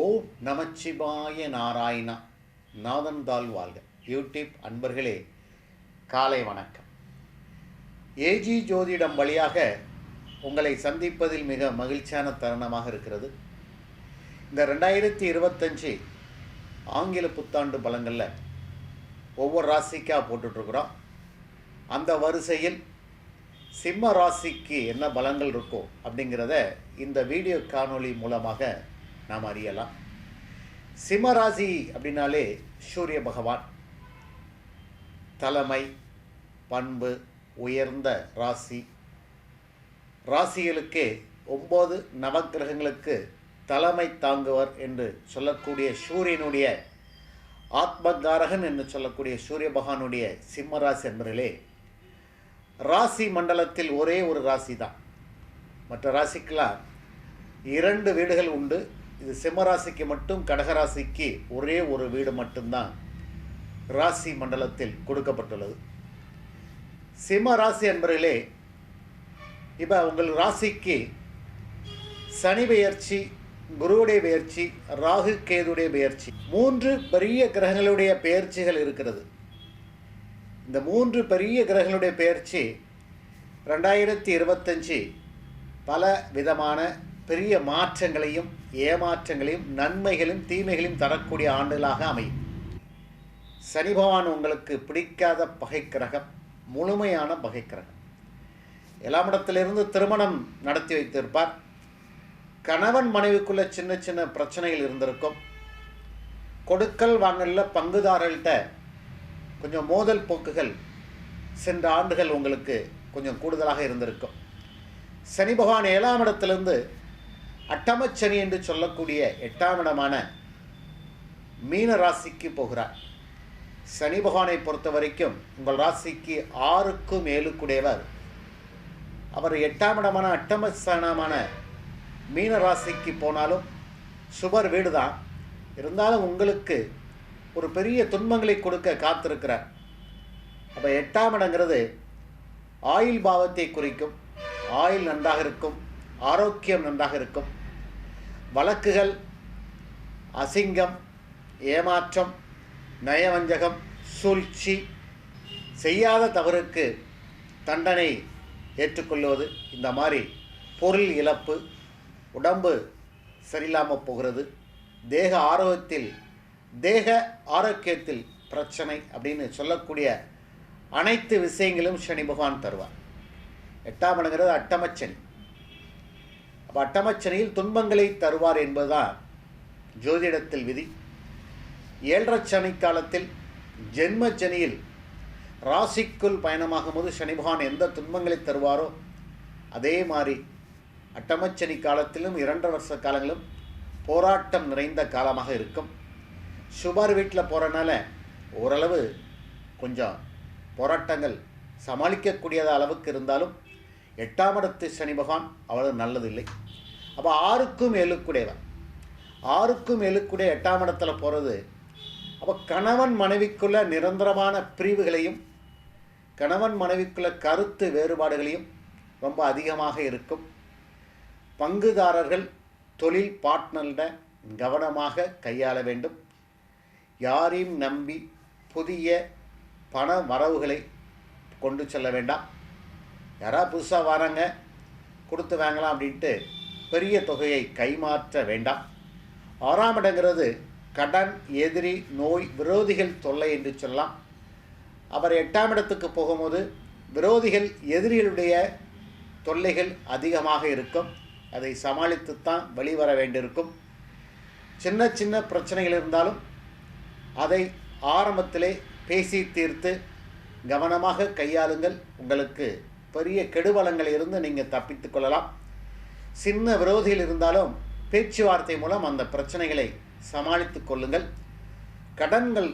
ஓம் நமச்சிவாய நாராயணா நாதன்தால் வாழ்க. யூடியூப் அன்பர்களே காலை வணக்கம். ஏஜி ஜோதிடம் வழியாக உங்களை சந்திப்பதில் மிக மகிழ்ச்சியான தருணமாக இருக்கிறது. இந்த ரெண்டாயிரத்தி இருபத்தஞ்சி ஆங்கில புத்தாண்டு பலங்களில் ஒவ்வொரு ராசிக்காக போட்டுட்ருக்குறோம். அந்த வரிசையில் சிம்ம ராசிக்கு என்ன பலங்கள் இருக்கோ அப்படிங்கிறத இந்த வீடியோ காணொளி மூலமாக நாம் அறியலாம். சிம்மராசி அப்படின்னாலே சூரிய பகவான். தலைமை பண்பு உயர்ந்த ராசி. ராசிகளுக்கு ஒம்பது நவக்கிரகங்களுக்கு தலைமை தாங்குவர் என்று சொல்லக்கூடிய சூரியனுடைய ஆத்மகாரகன் என்று சொல்லக்கூடிய சூரிய பகவானுடைய சிம்மராசி என்பதிலே ராசி மண்டலத்தில் ஒரே ஒரு ராசி தான் மற்ற ராசிக்கெல்லாம் இரண்டு வீடுகள் உண்டு. இது சிம்மராசிக்கு மட்டும் கடகராசிக்கு ஒரே ஒரு வீடு மட்டும்தான் ராசி மண்டலத்தில் கொடுக்கப்பட்டுள்ளது. சிம்ம ராசி என்பதிலே இப்போ உங்கள் ராசிக்கு சனி பெயர்ச்சி குருவுடைய பெயர்ச்சி ராகு கேதுடைய பெயர்ச்சி மூன்று பெரிய கிரகங்களுடைய பெயர்ச்சிகள் இருக்கிறது. இந்த மூன்று பெரிய கிரகங்களுடைய பெயர்ச்சி ரெண்டாயிரத்தி இருபத்தஞ்சி பல விதமான பெரிய மாற்றங்களையும் ஏமாற்றங்களையும் நன்மைகளையும் தீமைகளையும் தரக்கூடிய ஆண்டுகளாக அமையும். சனி பகவான் உங்களுக்கு பிடிக்காத பகைக்கிரகம் முழுமையான பகைக்கிரகம். கிரகம் எல்லாம் இடத்திலிருந்து திருமணம் நடத்தி வைத்திருப்பார். கணவன் மனைவிக்குள்ள சின்ன சின்ன பிரச்சனைகள் இருந்திருக்கும். கொடுக்கல் வாங்கல பங்குதாரர்கள்ட்ட கொஞ்சம் மோதல் போக்குகள் சென்ற ஆண்டுகள் உங்களுக்கு கொஞ்சம் கூடுதலாக இருந்திருக்கும். சனி பகவான் ஏழாம் இடத்திலிருந்து அட்டமச்சனி என்று சொல்லக்கூடிய எட்டாம் இடமான மீன ராசிக்கு போகிறார். சனி பகவானை பொறுத்த வரைக்கும் உங்கள் ராசிக்கு ஆறுக்கும் ஏழுக்குடையவர். அவர் எட்டாம் இடமான அட்டமஸ்தானமான மீன ராசிக்கு போனாலும் சுபர் வீடு தான் இருந்தாலும் உங்களுக்கு ஒரு பெரிய துன்பங்களை கொடுக்க காத்திருக்கிறார். அப்போ எட்டாம் இடங்கிறது ஆயுள் பாவத்தை குறிக்கும். ஆயுள் நன்றாக இருக்கும். ஆரோக்கியம் நன்றாக இருக்கும். வழக்குகள் அசிங்கம் ஏமாற்றம் நயவஞ்சகம் சூழ்ச்சி செய்யாத தவறுக்கு தண்டனை ஏற்றுக்கொள்வது இந்த மாதிரி பொருள் இழப்பு உடம்பு சரியில்லாமல் போகிறது தேக ஆரோக்கியத்தில் தேக ஆரோக்கியத்தில் பிரச்சனை அப்படின்னு சொல்லக்கூடிய அனைத்து விஷயங்களும் சனி பகவான் தருவார். எட்டாம் இடங்கிறது அட்டமச்சனி. வட்டமச்சனையில் துன்பங்களை தருவார் என்பதுதான் ஜோதிடத்தில் விதி. ஏழரை சனி காலத்தில் ஜென்ம சனியில் ராசிக்குள் பயணமாகும் போது சனி பகவான் எந்த துன்பங்களை தருவாரோ அதே மாதிரி அட்டமச்சனி காலத்திலும் இரண்டு வருஷ காலங்களும் போராட்டம் நிறைந்த காலமாக இருக்கும். சுபார் வீட்டில் போகிறனால ஓரளவு கொஞ்சம் போராட்டங்கள் சமாளிக்கக்கூடியத அளவுக்கு இருந்தாலும் எட்டாம் இடத்து சனி பகவான் அவ்வளவு நல்லதில்லை. அப்போ ஆறுக்கும் ஏழுக்குடையவன். ஆறுக்கும் எழுக்குடைய எட்டாம் இடத்துல போகிறது அப்போ கணவன் மனைவிக்குள்ள நிரந்தரமான பிரிவுகளையும் கணவன் மனைவிக்குள்ள கருத்து வேறுபாடுகளையும் ரொம்ப அதிகமாக இருக்கும். பங்குதாரர்கள் தொழில் பார்ட்னர்கிட்ட கவனமாக கையாள வேண்டும். யாரையும் நம்பி புதிய பண வரவுகளை கொண்டு செல்ல வேண்டாம். யாராவது புதுசாக வராங்க கொடுத்து வாங்கலாம் அப்படின்ட்டு பெரிய தொகையை கைமாற்ற வேண்டாம். ஆறாம் இடங்கிறது கடன் எதிரி நோய் விரோதிகள் தொல்லை என்று சொல்லலாம். அவர் எட்டாம் இடத்துக்கு போகும்போது விரோதிகள் எதிரிகளுடைய தொல்லைகள் அதிகமாக இருக்கும். அதை சமாளித்துத்தான் வெளிவர வேண்டியிருக்கும். சின்ன சின்ன பிரச்சனைகள் இருந்தாலும் அதை ஆரம்பத்திலே பேசி தீர்த்து கவனமாக கையாளுங்கள். உங்களுக்கு பெரிய கெடுபலங்கள் நீங்கள் தப்பித்து கொள்ளலாம். சின்ன விரோதிகள் இருந்தாலும் பேச்சுவார்த்தை மூலம் அந்த பிரச்சனைகளை சமாளித்து கொள்ளுங்கள். கடன்கள்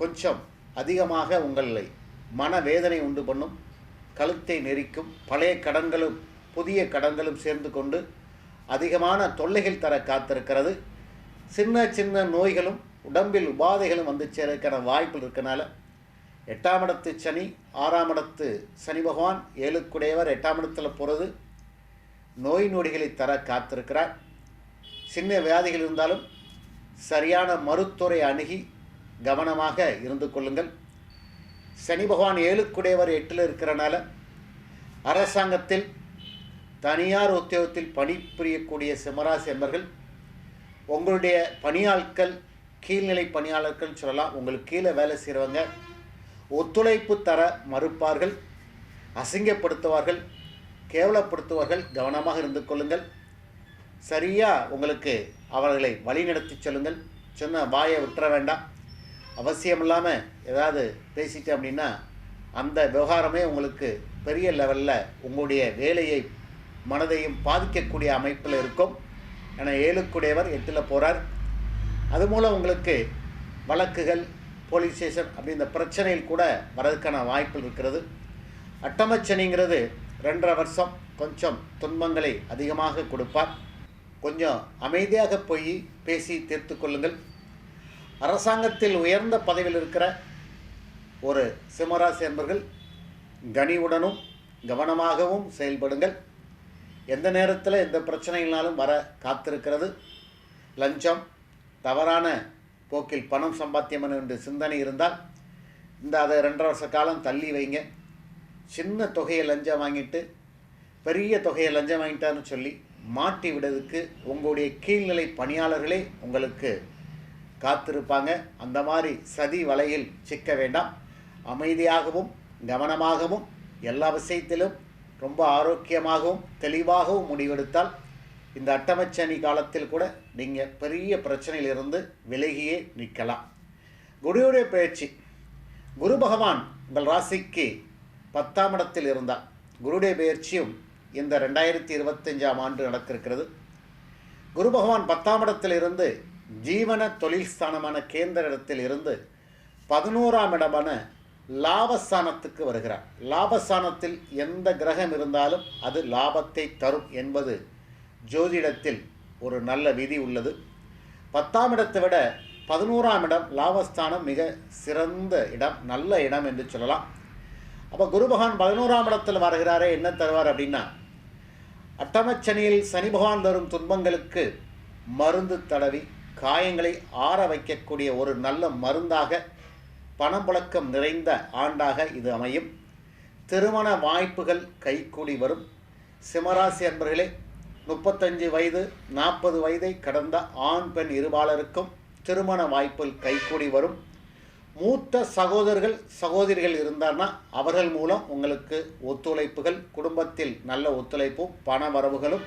கொஞ்சம் அதிகமாக உங்களை மனவேதனை உண்டு பண்ணும். கழுத்தை நெரிக்கும். பழைய கடன்களும் புதிய கடன்களும் சேர்ந்து கொண்டு அதிகமான தொல்லைகள் தர காத்திருக்கிறது. சின்ன சின்ன நோய்களும் உடம்பில் உபாதைகளும் வந்து சேர்க்கிற வாய்ப்பு இருக்கனால எட்டாம் இடத்து சனி ஆறாம் இடத்து சனி பகவான் ஏழுக்குடையவர் எட்டாம் இடத்துல போகிறது நோய் நொடிகளை தர காத்திருக்கிறார். சின்ன வியாதிகள் இருந்தாலும் சரியான மருத்துவரை அணுகி கவனமாக இருந்து கொள்ளுங்கள். சனி பகவான் ஏழுக்குடையவர் எட்டில் இருக்கிறனால அரசாங்கத்தில் தனியார் உத்தியோகத்தில் பணிபுரியக்கூடிய சிம்மராசி என்பர்கள் உங்களுடைய பணியாட்கள் கீழ்நிலை பணியாளர்கள் சொல்லலாம் உங்களுக்கு கீழே வேலை செய்கிறவங்க ஒத்துழைப்பு தர மறுப்பார்கள் அசிங்கப்படுத்துவார்கள். கேவலப்படுத்துவார்கள் கவனமாக இருந்து கொள்ளுங்கள். சரியாக உங்களுக்கு அவர்களை வழிநடத்தி சொல்லுங்கள். சொன்ன வாயை விட்டுற வேண்டாம். அவசியம் இல்லாமல் ஏதாவது பேசிட்டேன் அப்படின்னா அந்த விவகாரமே உங்களுக்கு பெரிய லெவலில் உங்களுடைய வேலையை மனதையும் பாதிக்கக்கூடிய அமைப்பில் இருக்கும். ஏன்னா ஏழுக்குடையவர் எட்டில் போகிறார் அது மூலம் உங்களுக்கு வழக்குகள் போலீஸ் ஸ்டேஷன் அப்படி இந்த பிரச்சனையில் கூட வரதுக்கான வாய்ப்பு இருக்கிறது. அட்டமச்சனிங்கிறது ரெண்டரை வருஷம் கொஞ்சம் துன்பங்களை அதிகமாக கொடுப்பார். கொஞ்சம் அமைதியாக போய் பேசி தீர்த்து கொள்ளுங்கள். அரசாங்கத்தில் உயர்ந்த பதவியில் இருக்கிற ஒரு சிம்மராசி என்பர்கள் கனிவுடனும் கவனமாகவும் செயல்படுங்கள். எந்த நேரத்தில் எந்த பிரச்சனைகளாலும் வர காத்திருக்கிறது. லஞ்சம் தவறான போக்கில் பணம் சம்பாத்தியம் என்று சிந்தனை இருந்தால் இந்த அதை ரெண்டரை வருஷ காலம் தள்ளி வைங்க. சின்ன தொகையை லஞ்சம் வாங்கிட்டு பெரிய தொகையை லஞ்சம் வாங்கிட்டான்னு சொல்லி மாட்டி விடுறதுக்கு உங்களுடைய கீழ்நிலை பணியாளர்களே உங்களுக்கு காத்திருப்பாங்க. அந்த மாதிரி சதி வலையில் சிக்க வேண்டாம். அமைதியாகவும் கவனமாகவும் எல்லா விஷயத்திலும் ரொம்ப ஆரோக்கியமாகவும் தெளிவாகவும் முடிவெடுத்தால் இந்த அட்டமச்சனி காலத்தில் கூட நீங்கள் பெரிய பிரச்சனையிலிருந்து விலகியே நிற்கலாம். குருவுடைய பயிற்சி குரு பகவான் உங்கள் ராசிக்கு பத்தாம் இடத்தில் இருந்தால் குருடைய பயிற்சியும் இந்த ரெண்டாயிரத்தி இருபத்தஞ்சாம் ஆண்டு நடக்கிருக்கிறது குரு பகவான் பத்தாம் இடத்தில் இருந்து ஜீவன தொழில் ஸ்தானமான கேந்திர இடத்தில் இருந்து பதினோராம் இடமான லாபஸ்தானத்துக்கு வருகிறார். லாபஸ்தானத்தில் எந்த கிரகம் இருந்தாலும் அது லாபத்தை தரும் என்பது ஜோதிடத்தில் ஒரு நல்ல விதி உள்ளது. பத்தாம் இடத்தை விட பதினோராம் இடம் லாபஸ்தானம் மிக சிறந்த இடம் நல்ல இடம் என்று சொல்லலாம். அப்போ குரு பகவான் பதினோராம் இடத்தில் வருகிறாரே என்ன தருவார் அப்படின்னா அட்டமச்சனியில் சனி பகவான் தரும் துன்பங்களுக்கு மருந்து தடவி காயங்களை ஆற வைக்கக்கூடிய ஒரு நல்ல மருந்தாக பணப்புழக்கம் நிறைந்த ஆண்டாக இது அமையும். திருமண வாய்ப்புகள் கைகூடி வரும். சிம்மராசி அன்பர்களே முப்பத்தஞ்சு வயது நாற்பது வயதை கடந்த ஆண் பெண் இருபாலருக்கும் திருமண வாய்ப்பில் கைகூடி வரும். மூத்த சகோதரர்கள் சகோதரிகள் இருந்தார்னா அவர்கள் மூலம் உங்களுக்கு ஒத்துழைப்புகள் குடும்பத்தில் நல்ல ஒத்துழைப்பும் பண வரவுகளும்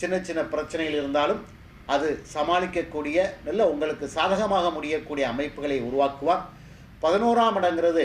சின்ன சின்ன பிரச்சனைகள் இருந்தாலும் அது சமாளிக்கக்கூடிய நல்ல உங்களுக்கு சாதகமாக முடியக்கூடிய அமைப்புகளை உருவாக்குவார். பதினோராம் இடங்கிறது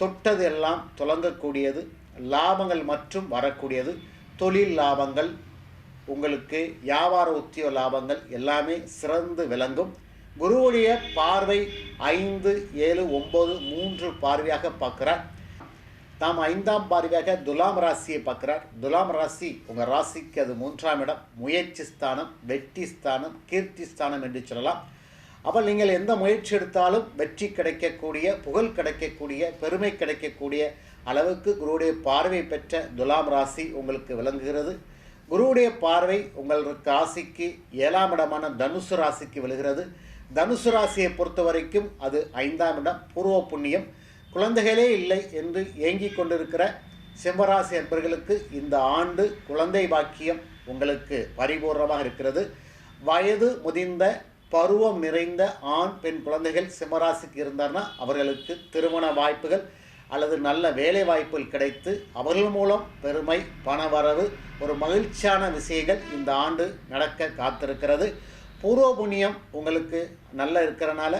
தொட்டது எல்லாம் தொடங்கக்கூடியது லாபங்கள் மற்றும் வரக்கூடியது. தொழில் லாபங்கள் உங்களுக்கு வியாபார உத்தியோக லாபங்கள் எல்லாமே சிறந்து விளங்கும். குருவுடைய பார்வை ஐந்து ஏழு ஒம்பது மூன்று பார்வையாக பார்க்குறார். தாம் ஐந்தாம் பார்வையாக துலாம் ராசியை பார்க்குறார். துலாம் ராசி உங்கள் ராசிக்கு அது மூன்றாம் இடம். முயற்சி ஸ்தானம் வெற்றி ஸ்தானம் கீர்த்தி ஸ்தானம் என்று சொல்லலாம். அப்போ நீங்கள் எந்த முயற்சி எடுத்தாலும் வெற்றி கிடைக்கக்கூடிய புகழ் கிடைக்கக்கூடிய பெருமை கிடைக்கக்கூடிய அளவுக்கு குருவுடைய பார்வை பெற்ற துலாம் ராசி உங்களுக்கு விளங்குகிறது. குருவுடைய பார்வை உங்கள் ராசிக்கு ஏழாம் இடமான தனுசு ராசிக்கு விழுகிறது. தனுசு ராசியை பொறுத்த வரைக்கும் அது ஐந்தாம் இடம் பூர்வ புண்ணியம். குழந்தைகளே இல்லை என்று ஏங்கிக் கொண்டிருக்கிற சிம்மராசி என்பர்களுக்கு இந்த ஆண்டு குழந்தை பாக்கியம் உங்களுக்கு பரிபூர்ணமாக இருக்கிறது. வயது முதிர்ந்த பருவம் நிறைந்த ஆண் பெண் குழந்தைகள் சிம்மராசிக்கு இருந்தார்னா அவர்களுக்கு திருமண வாய்ப்புகள் அல்லது நல்ல வேலை வாய்ப்புகள் கிடைத்து அவர்கள் மூலம் பெருமை பணவரவு ஒரு மகிழ்ச்சியான விஷயங்கள் இந்த ஆண்டு நடக்க காத்திருக்கிறது. பூர்வ புண்ணியம் உங்களுக்கு நல்ல இருக்கிறனால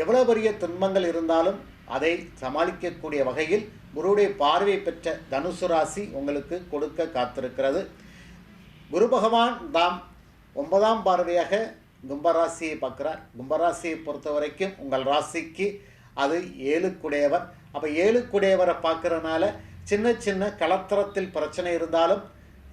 எவ்வளோ பெரிய துன்பங்கள் இருந்தாலும் அதை சமாளிக்கக்கூடிய வகையில் குருவுடைய பார்வை பெற்ற தனுசு ராசி உங்களுக்கு கொடுக்க காத்திருக்கிறது. குரு பகவான் தாம் ஒன்பதாம் பார்வையாக கும்பராசியை பார்க்குறார். கும்பராசியை பொறுத்த வரைக்கும் உங்கள் ராசிக்கு அது ஏழுக்குடையவர். அப்போ ஏழுக்குடையவரை பார்க்குறனால சின்ன சின்ன கலத்தரத்தில் பிரச்சனை இருந்தாலும்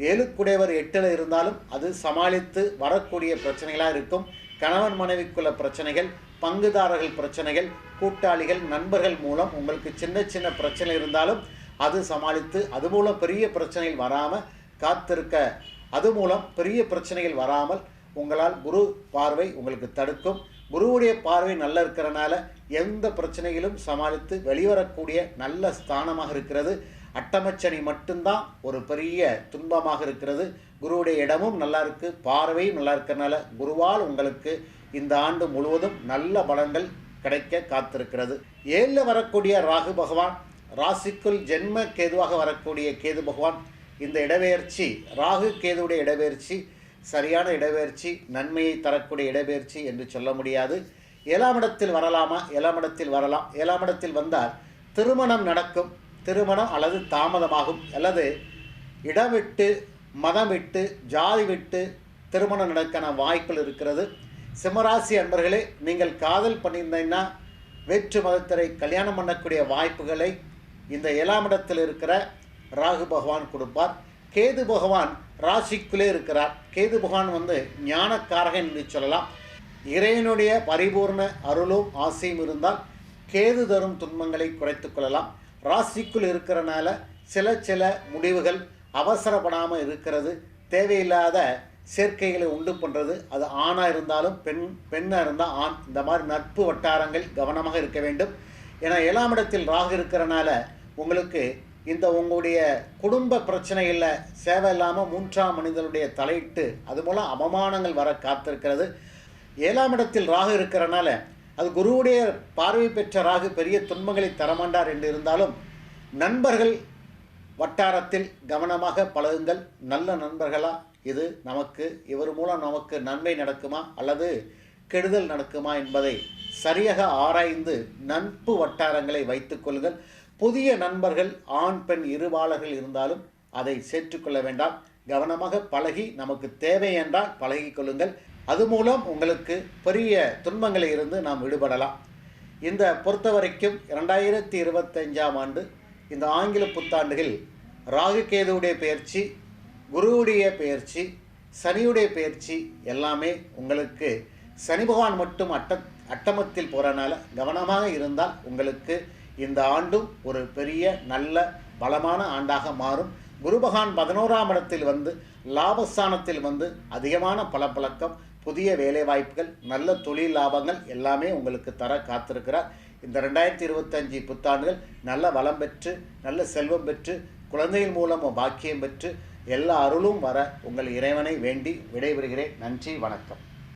ஏழுக்குடையவர் எட்டில் இருந்தாலும் அது சமாளித்து வரக்கூடிய பிரச்சனைகளாக இருக்கும். கணவன் மனைவிக்குள்ள பிரச்சனைகள் பங்குதாரர்கள் பிரச்சனைகள் கூட்டாளிகள் நண்பர்கள் மூலம் உங்களுக்கு சின்ன சின்ன பிரச்சனை இருந்தாலும் அது சமாளித்து அது மூலம் பெரிய பிரச்சனைகள் வராமல் காத்திருக்க அது மூலம் பெரிய பிரச்சனைகள் வராமல் உங்களால் குரு பார்வை உங்களுக்கு தடுக்கும். குருவுடைய பார்வை நல்லா இருக்கிறனால எந்த பிரச்சனையிலும் சமாளித்து வெளிவரக்கூடிய நல்ல ஸ்தானமாக இருக்கிறது. அட்டமச்சனி மட்டும்தான் ஒரு பெரிய துன்பமாக இருக்கிறது. குருவுடைய இடமும் நல்லா இருக்குது பார்வையும் நல்லா இருக்கிறனால குருவால் உங்களுக்கு இந்த ஆண்டு முழுவதும் நல்ல பலன்கள் கிடைக்க காத்திருக்கிறது. ஏழில் வரக்கூடிய ராகு பகவான் ராசிக்குள் ஜென்ம கேதுவாக வரக்கூடிய கேது பகவான் இந்த இடப்பெயர்ச்சி ராகு கேதுவுடைய இடப்பெயர்ச்சி சரியான இடப்பெயர்ச்சி நன்மையை தரக்கூடிய இடப்பெயர்ச்சி என்று சொல்ல முடியாது. ஏழாம் இடத்தில் வரலாமா? ஏழாம் இடத்தில் வரலாம். ஏழாம் இடத்தில் வந்தால் திருமணம் நடக்கும். திருமணம் அல்லது தாமதமாகும். அல்லது இடம் விட்டு மதம் விட்டு ஜாதி விட்டு திருமணம் நடக்கான வாய்ப்புகள் இருக்கிறது. சிம்மராசி அன்பர்களே நீங்கள் காதல் பண்ணியிருந்தீங்கன்னா வேற்று மதத்தரை கல்யாணம் பண்ணக்கூடிய வாய்ப்புகளை இந்த ஏழாம் இடத்தில் இருக்கிற ராகு பகவான் கொடுப்பார். கேது பகவான் ராசிக்குள்ளே இருக்கிறார். கேது பகவான் வந்து ஞானக்காரகன் என்று சொல்லலாம். இறைவனுடைய பரிபூர்ண அருளும் ஆசையும் இருந்தால் கேது தரும் துன்பங்களை குறைத்து கொள்ளலாம். ராசிக்குள் இருக்கிறனால சில சில முடிவுகள் அவசரப்படாமல் இருக்கிறது. தேவையில்லாத சேர்க்கைகளை உண்டு பண்ணுறது அது ஆணாக இருந்தாலும் பெண் பெண்ணாக இருந்தால் ஆண். இந்த மாதிரி நட்பு வட்டாரங்கள் கவனமாக இருக்க வேண்டும். ஏன்னா ஏழாம் இடத்தில் ராகு இருக்கிறனால உங்களுக்கு இந்த உங்களுடைய குடும்ப பிரச்சனைகளில் சேவை இல்லாமல் மூன்றாம் மனிதனுடைய தலையிட்டு அது மூலம் அவமானங்கள் வர காத்திருக்கிறது. ஏழாம் இடத்தில் ராகு இருக்கிறனால அது குருவுடைய பார்வை பெற்ற ராகு பெரிய துன்பங்களை தரமாண்டார் என்று இருந்தாலும் நண்பர்கள் வட்டாரத்தில் கவனமாக பழகுங்கள். நல்ல நண்பர்களா? இது நமக்கு இவர் மூலம் நமக்கு நன்மை நடக்குமா? அல்லது கெடுதல் நடக்குமா என்பதை சரியாக ஆராய்ந்து நட்பு வட்டாரங்களை வைத்துக்கொள்ளுங்கள் புதிய நண்பர்கள் ஆண் பெண் இருபாளர்கள் இருந்தாலும் அதை சேர்த்துக்கொள்ள வேண்டாம். கவனமாக பழகி நமக்கு தேவை என்றால் பழகி கொள்ளுங்கள். அது மூலம் உங்களுக்கு பெரிய துன்பங்களில் இருந்து நாம் விடுபடலாம். இந்த பொறுத்த வரைக்கும் இரண்டாயிரத்தி இருபத்தஞ்சாம் ஆண்டு இந்த ஆங்கில புத்தாண்டுகள் ராகு கேதுவுடைய பயிற்சி குருவுடைய பயிற்சி சனியுடைய பயிற்சி எல்லாமே உங்களுக்கு சனி பகவான் மட்டும் அட்ட அட்டமத்தில் போகிறனால கவனமாக இருந்தால் உங்களுக்கு இந்த ஆண்டும் ஒரு பெரிய நல்ல பலமான ஆண்டாக மாறும். குரு பகவான் பதினோராம் இடத்தில் வந்து லாபஸ்தானத்தில் வந்து அதிகமான பலப்பழக்கம் புதிய வேலைவாய்ப்புகள் நல்ல தொழில் லாபங்கள் எல்லாமே உங்களுக்கு தர காத்திருக்கிறார். இந்த ரெண்டாயிரத்தி இருபத்தஞ்சி புத்தாண்டுகள் நல்ல வளம் பெற்று நல்ல செல்வம் பெற்று குழந்தைகள் மூலம் பாக்கியம் பெற்று எல்லா அருளும் வர உங்கள் இறைவனை வேண்டி விடைபெறுகிறேன். நன்றி வணக்கம்.